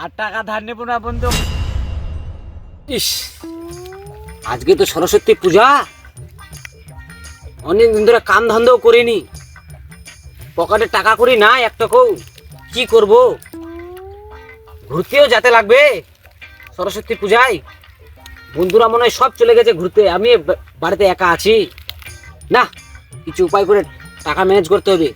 আর টাকা ধার নেব না ইস। আজকে তো সরস্বতী পূজা। অনেক দিন ধরে কাম ধান্দাও করিনি। পকেটে টাকা করি না একটাকেও কি। করব? ঘুরতেও যেতে লাগবে সরস্বতী পূজায়। বন্ধুরা মনে হয় সব চলে গেছে ঘুরতে। আমি বাড়িতে একা আছি। না, কিছু উপায় করে টাকা ম্যানেজ করতে হবে।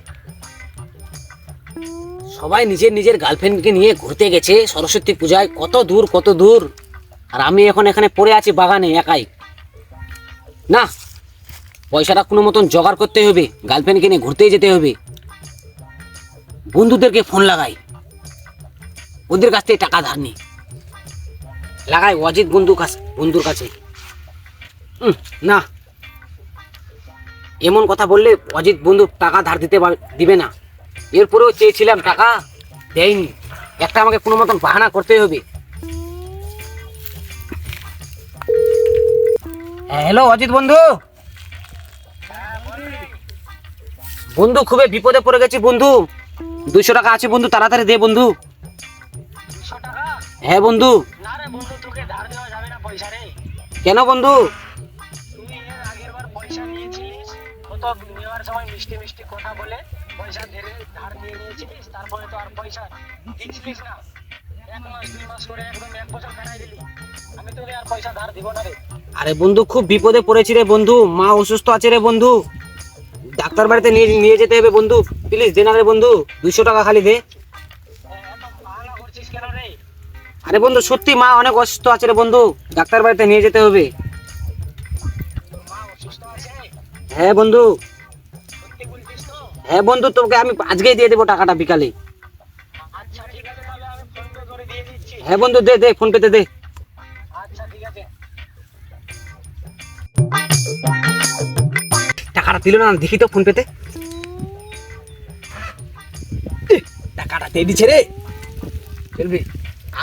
সবাই নিজের নিজের গার্লফ্রেন্ডকে নিয়ে ঘুরতে গেছে। সরস্বতী পূজায় কত দূর কত দূর। আর আমি এখন এখানে পড়ে আছি বাগানে, একাই। না, পয়সাটা কোনো মতন জোগাড় করতে হবে গার্লফ্রেন্ডকে নিয়ে ঘুরতেই যেতে হবে। বন্ধুদেরকে ফোন লাগাই। ওদের কাছ থেকে টাকা ধার নি। লাগাই, অজিত বন্ধু কাছে, বন্ধুর কাছে। না। এমন কথা বললে অজিত বন্ধু টাকা ধার দিতে দিবে না। এরপরেও চেয়েছিলাম টাকা দেয়নি একটা আমাকে কোনো মতন বাহানা করতে হবে। হ্যাঁ, হ্যালো অজিত বন্ধু। বন্ধু খুবই বিপদে পড়ে গেছি বন্ধু। দুইশো টাকা আছে বন্ধু তাড়াতাড়ি দে বন্ধু। হ্যাঁ বন্ধু। কেন বন্ধু? নেওয়ার সময় মিষ্টি মিষ্টি কথা বলে পয়সা ধরে ধার নিয়ে নিয়েছিলিস তারপরে তো আর পয়সা দিচ্ছিলিস না। এক মাস দুই মাস করে একদম এক বছর কাটাই দিলি। আমি তোকে আর পয়সা ধার দিব না রে। আরে বন্ধু খুব বিপদে পড়েছি রে বন্ধু। মা অসুস্থ আছে রে বন্ধু। ডাক্তার বাড়িতে নিয়ে নিয়ে যেতে হবে বন্ধু। প্লিজ দে না রে বন্ধু। দুইশো টাকা খালি দে। আরে বন্ধু সত্যি মা অনেক অসুস্থ আছে রে বন্ধু। ডাক্তার বাড়িতে নিয়ে যেতে হবে। হ্যাঁ বন্ধু। হ্যাঁ বন্ধু তোকে আমি আজকেই দিয়ে দেবো টাকাটা বিকালে। আচ্ছা হ্যাঁ বন্ধু দে দে ফোন পেতে দে। আচ্ছা টাকাটা দিল না দেখি তো ফোন পেতে টাকাটা দিয়ে দিচ্ছে রে। চলবে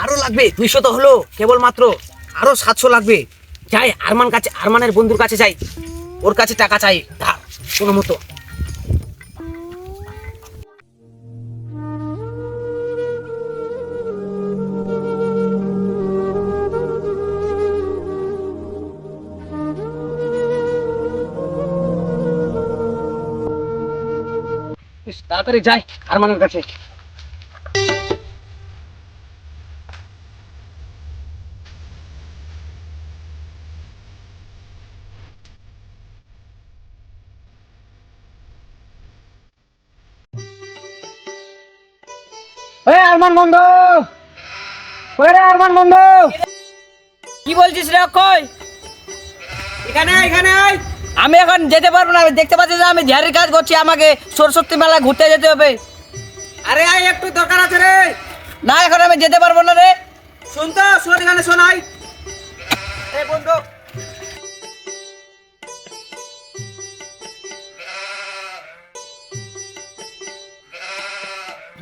আরও লাগবে দুইশো তো হলো কেবল মাত্র আরও সাতশো লাগবে। যাই আরমান কাছে আরমানের বন্ধুর কাছে যাই। ওর কাছে টাকা চাই ধার কোনো মতো। তাড়াতাড়ি যাই আরমানের কাছে। বন্ধু! বন্ধু! কি বলছিস রে কই? এখানে এখানে আয়। আমি এখন যেতে পারব না আমি দেখতে পাচ্ছি যে আমি ঝাড়ির কাজ করছি আমাকে সরস্বতী মেলা ঘুরতে যেতে হবে। আরে আয় একটু দরকার আছে রে। না এখন আমি যেতে পারব না রে। শুন তো শোন এখানে শোনাই এই বন্ধু।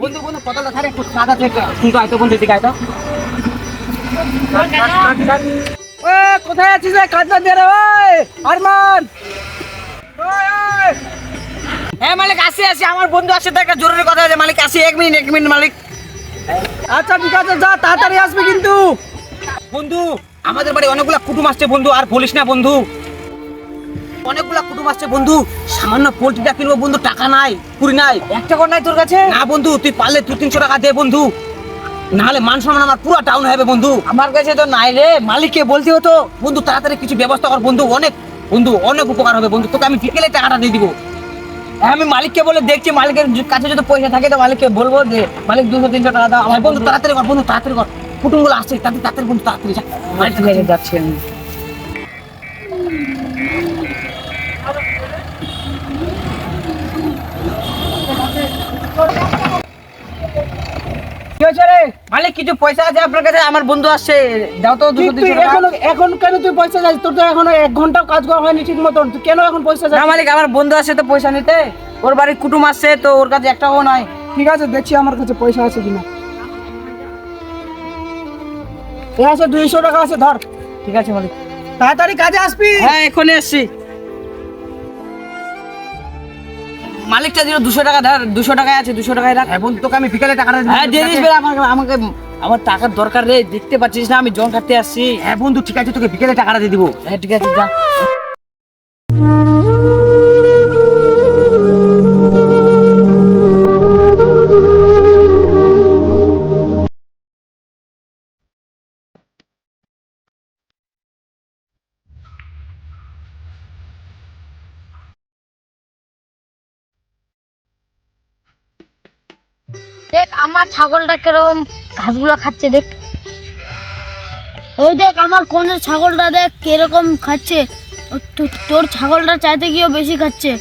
বন্ধু বন্ধু কতটা ধারে একটু। সাদা থেকে শুনতো আয়তো বন্ধু দিকে আয়তো কোথায় আছিস রে? কাজ বাদ দিয়ে রে আরমান। হ্যাঁ মালিক আসি আসি। আমার বন্ধু আসছে তো একটা জরুরি কথা আছে মালিক আসি এক মিনিট এক মিনিট মালিক। আচ্ছা ঠিক আছে যা তাড়াতাড়ি আসবি কিন্তু। বন্ধু আমাদের বাড়ি অনেকগুলা কুটুম আসছে বন্ধু আর বলিস না বন্ধু। অনেকগুলা কুটুম আসছে বন্ধু। সামান্য পোল্ট্রিটা কিনবো বন্ধু টাকা নাই কুড়ি নাই। একটা কর নাই তোর কাছে? না বন্ধু তুই পারলে দু তিনশো টাকা দে বন্ধু। নাহলে মান সম্মান আমার পুরো ডাউন হবে বন্ধু। আমার কাছে তো নাই রে মালিককে বলতে হতো। বন্ধু তাড়াতাড়ি কিছু ব্যবস্থা কর বন্ধু অনেক বন্ধু অনেক উপকার হবে বন্ধু। তোকে আমি বিকেলে টাকাটা দিয়ে দিব। আমি মালিককে বলে দেখছি, মালিকের কাছে যদি পয়সা থাকে তো মালিককে বলব যে, মালিক, দুশো, তিনশো টাকা দাও। আমার বন্ধু, তাড়াতাড়ি কর, বন্ধু, তাড়াতাড়ি কর। কুটুমগুলো আসছে তাদের তাড়াতাড়ি বন্ধু, তাড়াতাড়ি যা। যাচ্ছি আমি কি হয়েছে রে মালিক কিছু পয়সা আছে আপনার কাছে? আমার বন্ধু আসছে। দাও তো দুশো তুই- এখনও এখন কেন তুই পয়সা চাইছিস? তোর তো এখনও এক ঘন্টাও কাজ করা হয়নি ঠিক মতন। তুই কেন এখন পয়সা না চাইছিস? মালিক আমার বন্ধু আসছে তো পয়সা নিতে। ওর বাড়ির কুটুম আসছে তো ওর কাছে এক টাকাও নাই। ঠিক আছে দেখছি আমার কাছে পয়সা আছে কিনা। এ আছে দুইশো টাকা আছে ধর। ঠিক আছে মালিক। তাড়াতাড়ি কাজে আসবি। হ্যাঁ এখনই আসছি। মালিকটা দিল দুশো টাকা ধর। দুশো টাকায় আছে দুশো টাকায় রাখ। বন্ধু তোকে আমি বিকেলে টাকাটা হ্যাঁ দেবো, দিয়ে দিস আমাকে আমাকে আমার টাকার দরকার রে দেখতে পাচ্ছিস না আমি জল কাটতে আসছি। হ্যাঁ বন্ধু ঠিক আছে তোকে বিকেলে টাকাটা দিয়ে দিবো। হ্যাঁ ঠিক আছে যা। দেখ, আমার ছাগলটা কীরকম ঘাসগুলো খাচ্ছে, দেখ। ওই দেখ, আমার কোনের ছাগলটা দেখ, কীরকম খাচ্ছে। তোর ছাগলটা চাইতে গিয়েও বেশি খাচ্ছে।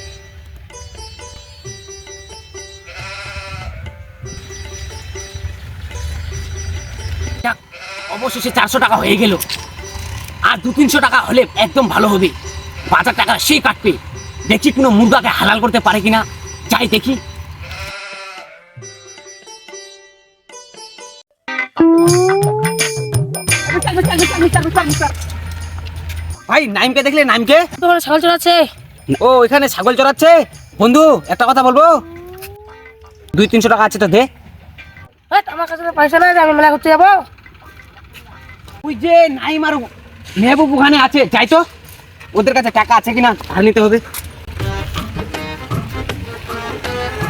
অবশেষে চারশো টাকা হয়ে গেল। আর দু তিনশো টাকা হলে একদম ভালো হবে। বাজার টাকা সে কাটবে। দেখি কোনো মুরগাকে হালাল করতে পারে কিনা। যাই দেখি। ভাই নাইমকে দেখলে নাইমকে? তোমার ছাগল চড়াচ্ছে। ও এখানে ছাগল চড়াচ্ছে? বন্ধু একটা কথা বলব? দুই তিনশো টাকা আছে তো দে। আমার কাছে পয়সা নাই আমি মেলা করতে যাব। ওই যে নাইম আর মেহবুব ওখানে আছে যাই তো। ওদের কাছে টাকা আছে কিনা ধার নিতে হবে।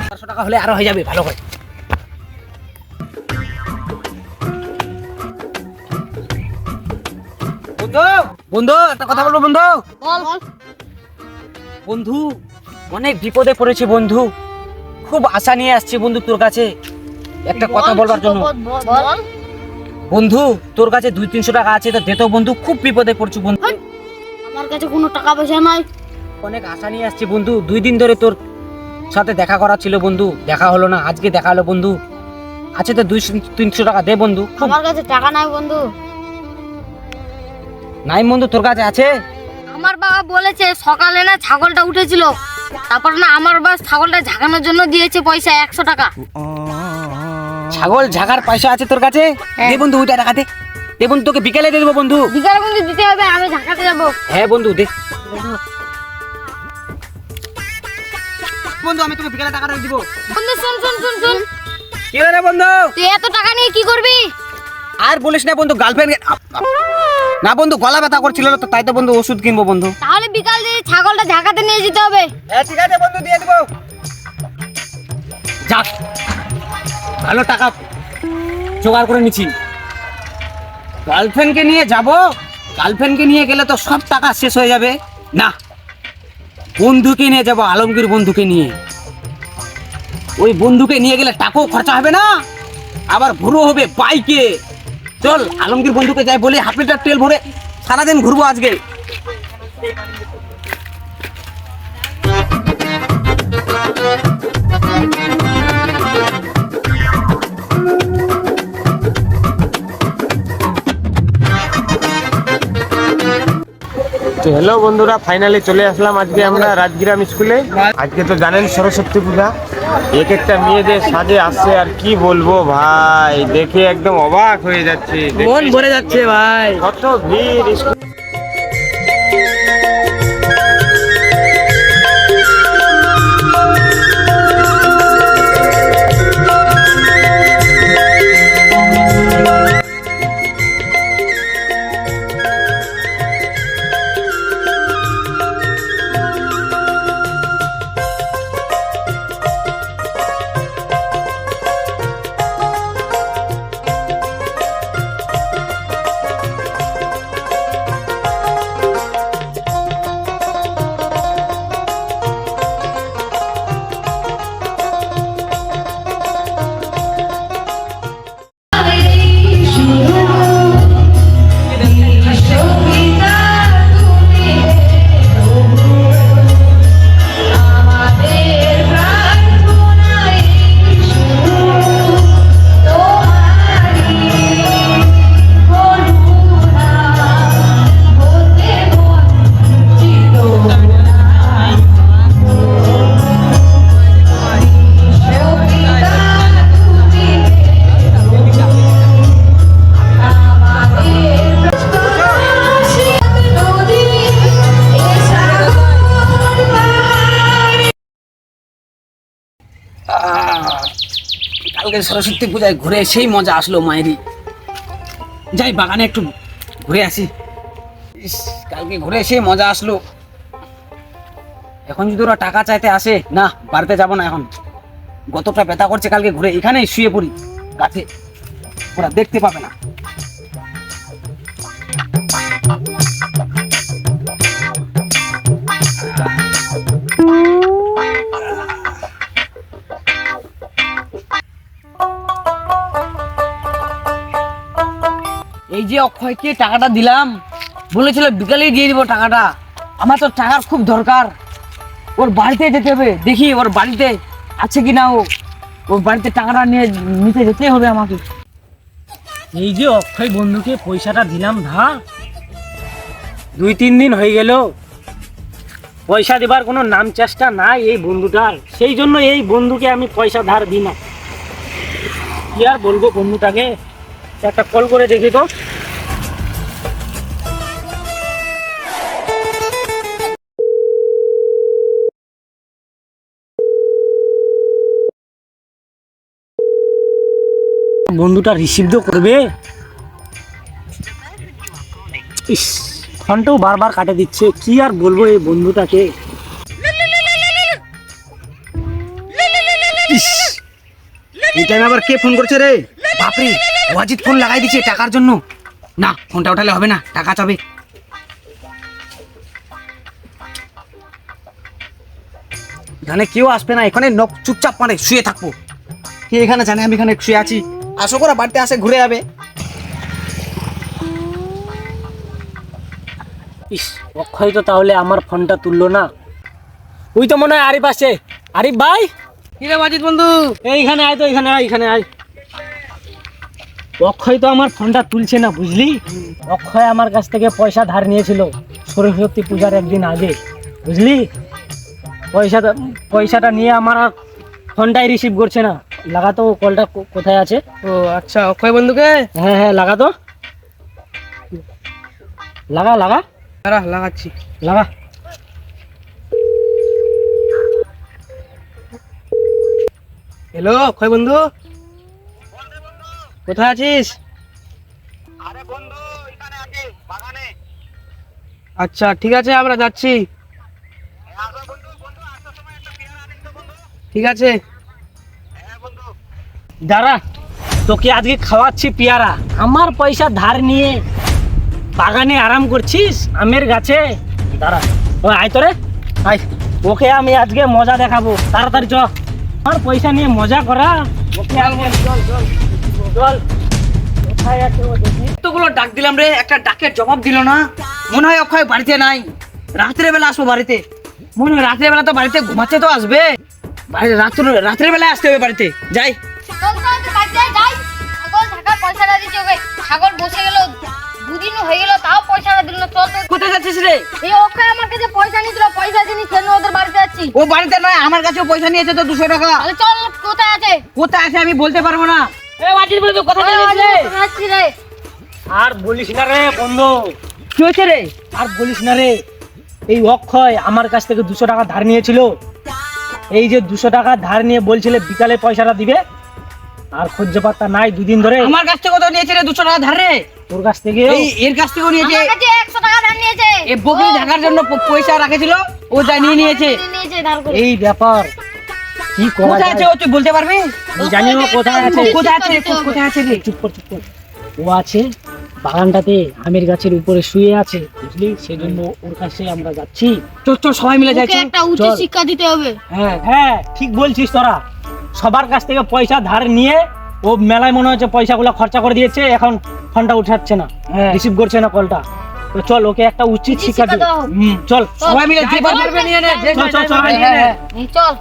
চারশো টাকা হলে আরও হয়ে যাবে ভালো হয়। বন্ধু একটা কথা বলব বন্ধু? বন্ধু অনেক বিপদে পড়েছি বন্ধু। খুব আশা নিয়ে আসছি বন্ধু তোর কাছে। একটা কথা বলবার জন্য। বন্ধু তোর কাছে দুই তিনশো টাকা আছে তো দে তো বন্ধু খুব বিপদে পড়ছি বন্ধু। আমার কাছে কোনো টাকা পয়সা নাই। অনেক আশা নিয়ে আসছি বন্ধু। দুই দিন ধরে তোর সাথে দেখা করা ছিল বন্ধু। দেখা হলো না আজকে দেখা হলো বন্ধু। আছে তো দুই তিনশো টাকা দে বন্ধু আমার কাছে টাকা নাই বন্ধু। নাই বন্ধু তোর কাছে আছে? আমার বাবা বলেছে সকালে না ছাগলটা উঠেছিল। তারপর না আমার বাবা ছাগলটা ঝাঁকানোর জন্য দিয়েছে পয়সা একশো টাকা। ছাগল ঝাগার পয়সা আছে তোর কাছে? হ্যাঁ। দে বন্ধু ওইটা টাকা দে দে বন্ধু তোকে বিকেলে দিয়ে দেবো বন্ধু। বিকালে বন্ধু দিতে হবে আমি ঝাঁকাতে যাব। হ্যাঁ বন্ধু দে। বন্ধু আমি তোকে বিকেলে টাকাটা দিব। বন্ধু শুন শুন শুন শুন। কি রে বন্ধু? তুই এত টাকা নিয়ে কি করবি? আর বলিস না বন্ধু গার্লফ্রেন্ড না বন্ধু গলা ব্যথা করছিল তো তাই তো বন্ধু ওষুধ কিনবো বন্ধু। তাহলে বিকাল দিয়ে ছাগলটা ঝাঁকাতে নিয়ে যেতে হবে। হ্যাঁ ঠিক আছে বন্ধু দিয়ে দেবো। যাক ভালো টাকা জোগাড় করে নিচ্ছি। গার্লফ্রেন্ডকে নিয়ে যাব গার্লফ্রেন্ডকে নিয়ে গেলে তো সব টাকা শেষ হয়ে যাবে। না বন্ধুকে নিয়ে যাব আলমগীর বন্ধুকে নিয়ে। ওই বন্ধুকে নিয়ে গেলে টাকাও খরচা হবে না আবার ভুরো হবে বাইকে। চল আলমগীর বন্ধুকে যাই বলি হাফ লিটার তেল ভরে সারাদিন ঘুরবো আজকে। তো হ্যালো বন্ধুরা ফাইনালি চলে আসলাম আজকে আমরা রাজগ্রাম স্কুলে আজকে তো জানেন সরস্বতী পূজা। এক একটা মেয়েদের সাজে আসছে আর কি বলব ভাই দেখে একদম অবাক হয়ে যাচ্ছে মন ভরে যাচ্ছে ভাই। কত ভিড় স্কুল কালকে সরস্বতী পূজায় ঘুরে সেই মজা আসলো মায়েরই। যাই, বাগানে একটু ঘুরে আসি। ইস, কালকে ঘুরে সেই মজা আসলো। এখন যদি ওরা টাকা চাইতে আসে, না, বাড়িতে যাব না এখন। গতটা ব্যথা করছে কালকে ঘুরে, এখানেই শুয়ে পড়ি, গাছে। ওরা দেখতে পাবে না। এই যে অক্ষয়কে টাকাটা দিলাম, বলেছিল বিকালেই দিয়ে দিব টাকাটা। আমার তো টাকার খুব দরকার। ওর বাড়িতে যেতে হবে। দেখি ওর বাড়িতে আছে কি না ও। ওর বাড়িতে টাকাটা নিয়ে নিতে যেতে হবে আমাকে। এই যে অক্ষয় বন্ধুকে পয়সাটা দিলাম ধার দুই, তিন দিন হয়ে গেল। পয়সা দেবার কোনো নাম চেষ্টা নাই এই বন্ধুটার। সেই জন্য এই বন্ধুকে আমি পয়সা ধার দিই না। কি আর বলব বন্ধুটাকে? একটা কল করে দেখি তো। বন্ধুটা রিসিভ তো করবে। ইস, ফোনটাও বারবার কাটে দিচ্ছে। কি আর বলব এই বন্ধুটাকে? এই টাইমে আবার কে ফোন করছে রে? বাপরে। ওয়াজিদ ফোন লাগাই দিচ্ছে টাকার জন্য। না ফোনটা উঠালে হবে না টাকা চাবে। এখানে কেউ আসবে না এখানে নখ চুপচাপ মানে শুয়ে থাকব। কে এখানে জানে আমি এখানে শুয়ে আছি? আসো করা বাড়িতে আসে ঘুরে যাবে। ইস অক্ষয় তো তাহলে আমার ফোনটা তুললো না। ওই তো মনে হয় আরিফ আসছে। আরিফ ভাই? কি রে ওয়াজিদ বন্ধু? এইখানে আয় তো এখানে আয় এখানে আয়। অক্ষয় তো আমার ফোনটা তুলছে না বুঝলি? অক্ষয় আমার কাছ থেকে পয়সা ধার নিয়েছিল সরস্বতী পূজার একদিন আগে বুঝলি? পয়সাটা পয়সাটা নিয়ে আমার আর ফোনটাই রিসিভ করছে না। লাগাতো কলটা কোথায় আছে? ও আচ্ছা অক্ষয় বন্ধুকে? হ্যাঁ হ্যাঁ লাগাতো লাগা লাগা। দাঁড়া লাগাচ্ছি। লাগা। হ্যালো অক্ষয় বন্ধু? কোথায় আছিস? আচ্ছা ঠিক আছে আমরা যাচ্ছি। ঠিক আছে। দাঁড়া তোকে আজকে খাওয়াচ্ছি পেয়ারা। আমার পয়সা ধার নিয়ে বাগানে আরাম করছিস আমের গাছে? দাঁড়া ও আয় তোরে। আয় ওকে আমি আজকে মজা দেখাবো। তাড়াতাড়ি চ। আমার পয়সা নিয়ে মজা করা। ওকে চল চল। চল কোথায় আছে ও দেখি। এতগুলো ডাক দিলাম রে একটা ডাকের জবাব দিল না। মনে হয় অক্ষয় বাড়িতে নাই। রাত্রে বেলা আসব বাড়িতে। মনে হয় রাত্রে বেলা তো বাড়িতে ঘুমাচ্ছে তো আসবে। রাত্রে রাত্রে বেলা আসতে হবে বাড়িতে। যাই। বসে গেল দুদিন হয়ে গেল তাও পয়সাটা দিল না। চল তো। কোথায় যাচ্ছিস রে? এই অক্ষয় আমার কাছে পয়সা নিয়েছিল পয়সা দিনি সেজন্য ওদের বাড়িতে যাচ্ছি ও বাড়িতে নয় আমার কাছেও পয়সা নিয়েছে তো দুশো টাকা। চল কোথায় আছে? কোথায় আছে আমি বলতে পারব না। আর বলিস না রে বন্ধু। কি হয়েছে রে? আর বলিস না রে এই অক্ষয় আমার কাছ থেকে দুশো টাকা ধার নিয়েছিল। এই যে দুশো টাকা ধার নিয়ে বলছিলে বিকালে পয়সাটা দিবে আর খোঁজ পাত্তা নাই দুদিন ধরে। আমার কাছ থেকে কত নিয়েছে রে দুশো টাকা ধার রে। তোর কাছ থেকে এই এর কাছ থেকেও নিয়েছে। 100 টাকা ধার নিয়েছে। এ বকরি ঢাকার জন্য পয়সা রাখেছিল ও যা নিয়ে নিয়েছে। নিয়েছে ধার করে। এই ব্যাপার। কি কোথায় আছে ও তুই বলতে পারবি? জানি ও কোথায় আছে? কোথায় আছে? কোথায় আছে? রে? চুপ কর চুপ কর। ও আছে বাগানটাতে আমের গাছের উপরে শুয়ে আছে বুঝলি? সেই জন্য ওর কাছে আমরা যাচ্ছি। চল চল সবাই মিলে চল। একটা উচ্চ শিক্ষা দিতে হবে। হ্যাঁ হ্যাঁ ঠিক বলছিস তোরা। সবার কাছ থেকে পয়সা ধার নিয়ে ও মেলায় মনে হচ্ছে পয়সাগুলো খরচা করে দিয়েছে এখন ফোনটা উঠাচ্ছে না। হ্যাঁ। রিসিভ করছে না কলটা। তো চল ওকে একটা উচিত শিক্ষা দিই। চল। সবাই মিলে যে পারবে নিয়ে নে। চল, চল, চল।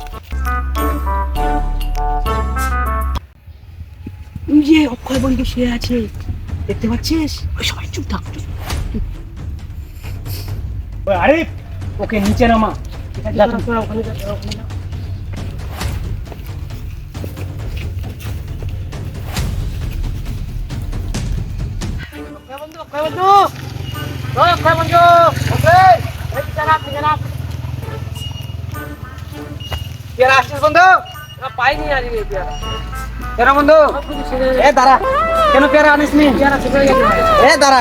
ওই যে অক্ষয় বন্ধু শুয়ে আছে। দেখতে পাচ্ছিস? ওই সবাই চুপ থাক। আরিফ ওকে নিচে নামা। ওখানে বন্ধু বন্ধু। বন্ধু? পাইনি আজকে কেন বন্ধু? এ দাঁড়া। কেন পেয়ারা আনিস নি? এ দাঁড়া।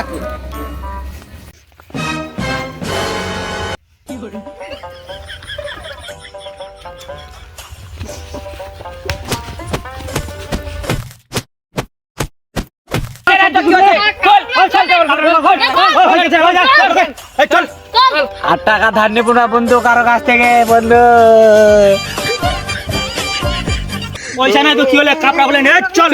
আর টাকা ধার নেব না বন্ধু কারও কাছ থেকে বন্ধু। পয়সা নাই তো কি হলে? কাপড়া বলে নে চল।